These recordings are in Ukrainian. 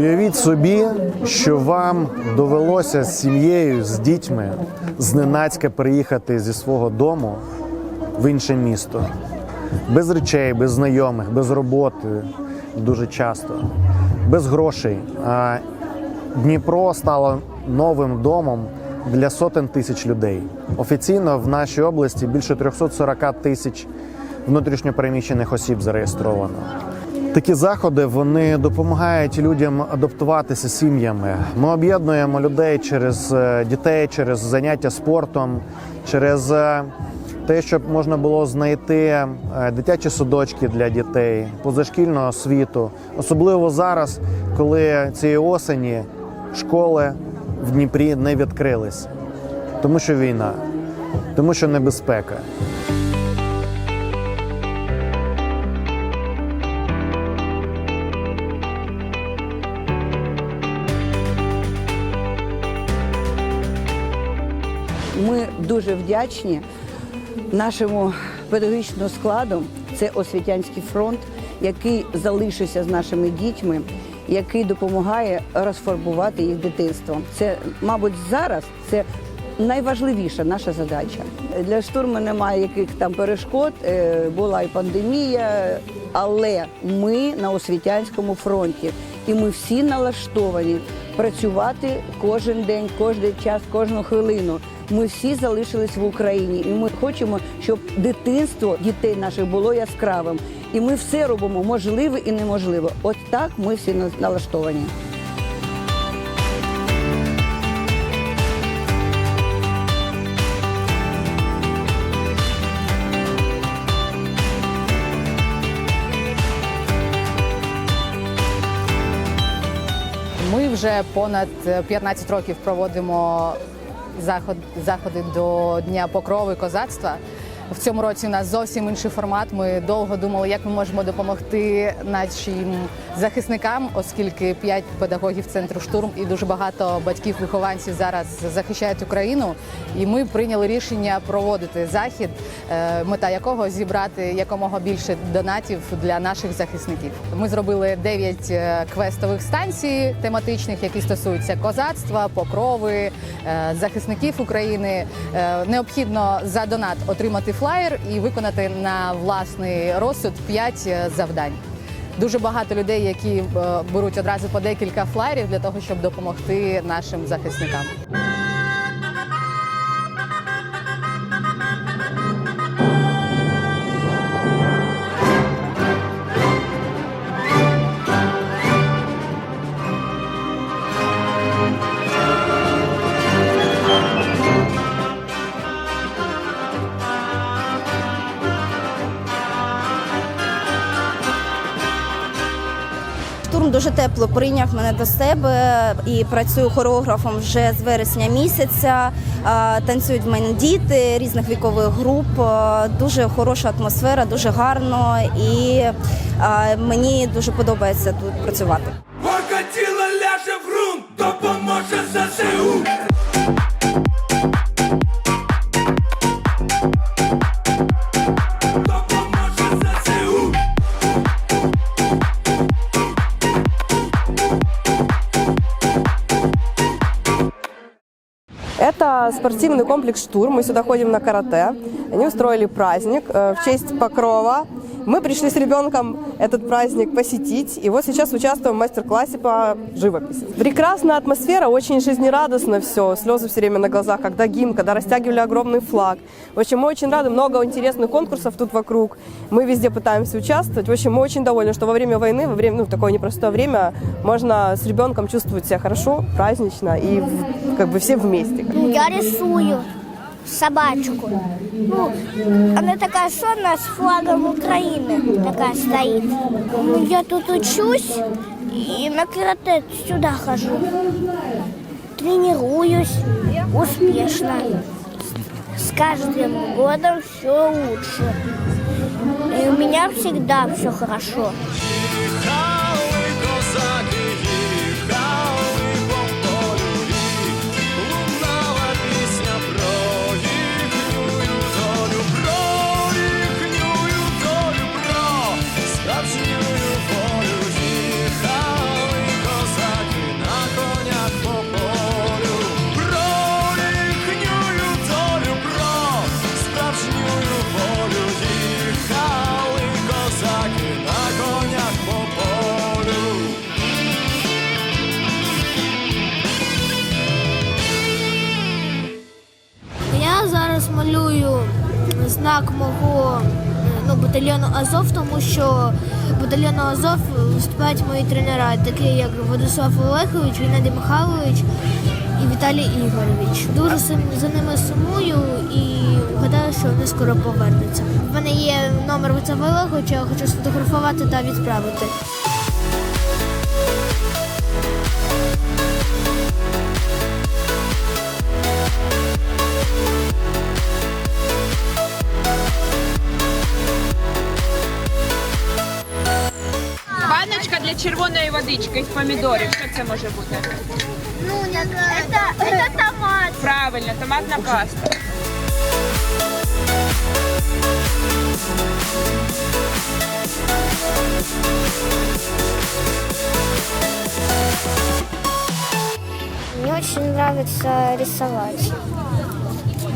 Уявіть собі, що вам довелося з сім'єю, з дітьми зненацька переїхати зі свого дому в інше місто. Без речей, без знайомих, без роботи дуже часто, без грошей. Дніпро стало новим домом для сотень тисяч людей. Офіційно в нашій області більше 340 тисяч внутрішньопереміщених осіб зареєстровано. Такі заходи вони допомагають людям адаптуватися сім'ями. Ми об'єднуємо людей через е, дітей, через заняття спортом, через е, те, щоб можна було знайти е, дитячі садочки для дітей, позашкільну освіту. Особливо зараз, коли цієї осені школи в Дніпрі не відкрились, тому що війна, тому що небезпека. Дуже вдячні нашому педагогічному складу. Це освітянський фронт, який залишився з нашими дітьми, який допомагає розфарбувати їх дитинство. Це, мабуть, зараз це найважливіша наша задача. Для штурму немає яких там перешкод, е, була і пандемія, але ми на освітянському фронті, і ми всі налаштовані працювати кожен день, кожен час, кожну хвилину. Ми всі залишились в Україні, і ми хочемо, щоб дитинство дітей наших було яскравим. І ми все робимо можливе і неможливе. От так ми всі налаштовані. Ми вже понад 15 років проводимо заходи до Дня покрови козацтва. В цьому році у нас зовсім інший формат. Ми довго думали, як ми можемо допомогти нашим захисникам, оскільки п'ять педагогів центру штурм і дуже багато батьків-вихованців зараз захищають Україну. І ми прийняли рішення проводити захід, е, мета якого зібрати якомога більше донатів для наших захисників. Ми зробили 9 е, квестових станцій тематичних, які стосуються козацтва, покрови, е, захисників України. Необхідно за донат отримати флаєр і виконати на власний розсуд 5 завдань. Дуже багато людей, які е, беруть одразу по декілька флаєрів для того, щоб допомогти нашим захисникам. Дуже тепло прийняв мене до себе і працюю хореографом вже з вересня місяця. Танцюють в мене діти різних вікових груп. Дуже хороша атмосфера, дуже гарно і мені дуже подобається тут працювати. Горка тіла ляже в грунт, допоможе ЗСУ. спортивный комплекс «Штурм». Мы сюда ходим на карате. Они устроили праздник э, в честь Покрова. Мы пришли с ребенком этот праздник посетить. И вот сейчас участвуем в мастер-классе по живописи. Прекрасная атмосфера, очень жизнерадостно все. Слезы все время на глазах, когда гимн, когда растягивали огромный флаг. В общем, мы очень рады. Много интересных конкурсов тут вокруг. Мы везде пытаемся участвовать. В общем, мы очень довольны, что во время войны, во время, ну, в такое непростое время, можно с ребенком чувствовать себя хорошо, празднично и как бы все вместе. Я рисую собачку. Ну, она такая сонная с флагом Украины такая стоит. Я тут учусь и на карате сюда хожу. Тренируюсь успешно. С каждым годом все лучше. И у меня всегда все хорошо. Знак мого е, ну, батальйону Азов, тому що батальйону Азов виступають мої тренера, такі як Владислав Олегович, Геннадій Михайлович і Віталій Ігорович. Дуже за ними сумую і гадаю, що вони скоро повернуться. У мене є номер Владислава Олеговича, я хочу сфотографувати та відправити. Баночка для червоної водички з помідорів. Що це може бути? Ну, это, это томат. Правильно, томатна паста. Мне очень нравится рисовать.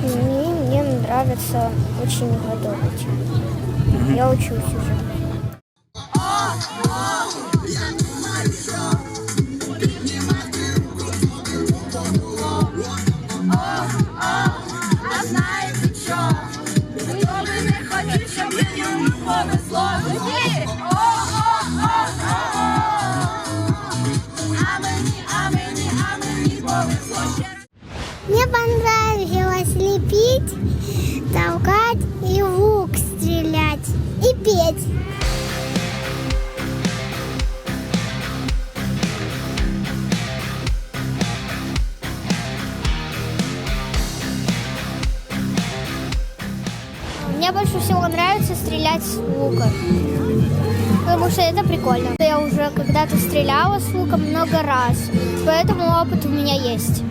И мне нравится очень готовить. Я учусь уже. И петь. Мне больше всего нравится стрелять с лука. Потому что это прикольно. Я уже когда-то стреляла с луком много раз. Поэтому опыт у меня есть.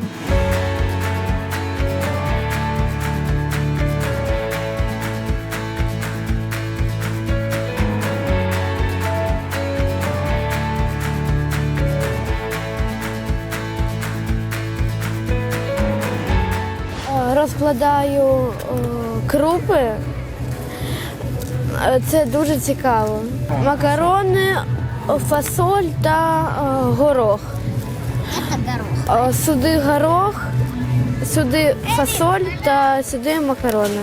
Розкладаю о, крупи. Е, Це дуже цікаво. Макарони, фасоль та о, горох. О, Сюди горох, сюди фасоль та сюди макарони.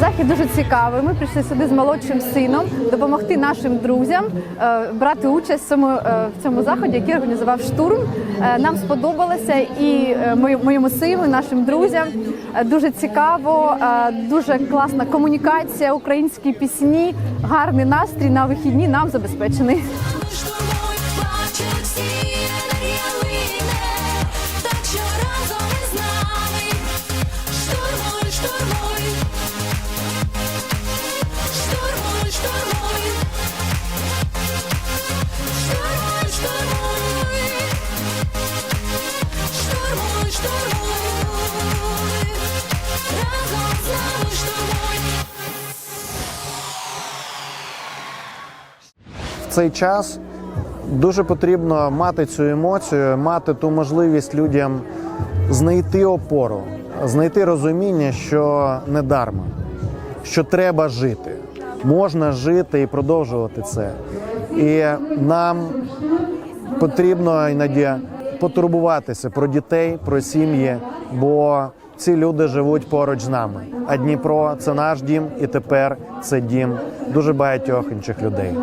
Захід дуже цікавий. Ми прийшли сюди з молодшим сином допомогти нашим друзям е, брати участь в цьому, е, в цьому заході, який організував штурм. Е, Нам сподобалося і моєму сину, і нашим друзям. Дуже цікаво, дуже класна комунікація, українські пісні, гарний настрій на вихідні нам забезпечений. Цей час дуже потрібно мати цю емоцію, мати ту можливість людям знайти опору, знайти розуміння, що не дарма, що треба жити, можна жити і продовжувати це. І нам потрібно іноді потурбуватися про дітей, про сім'ї, бо ці люди живуть поруч з нами. А Дніпро це наш дім, і тепер це дім дуже багатьох інших людей.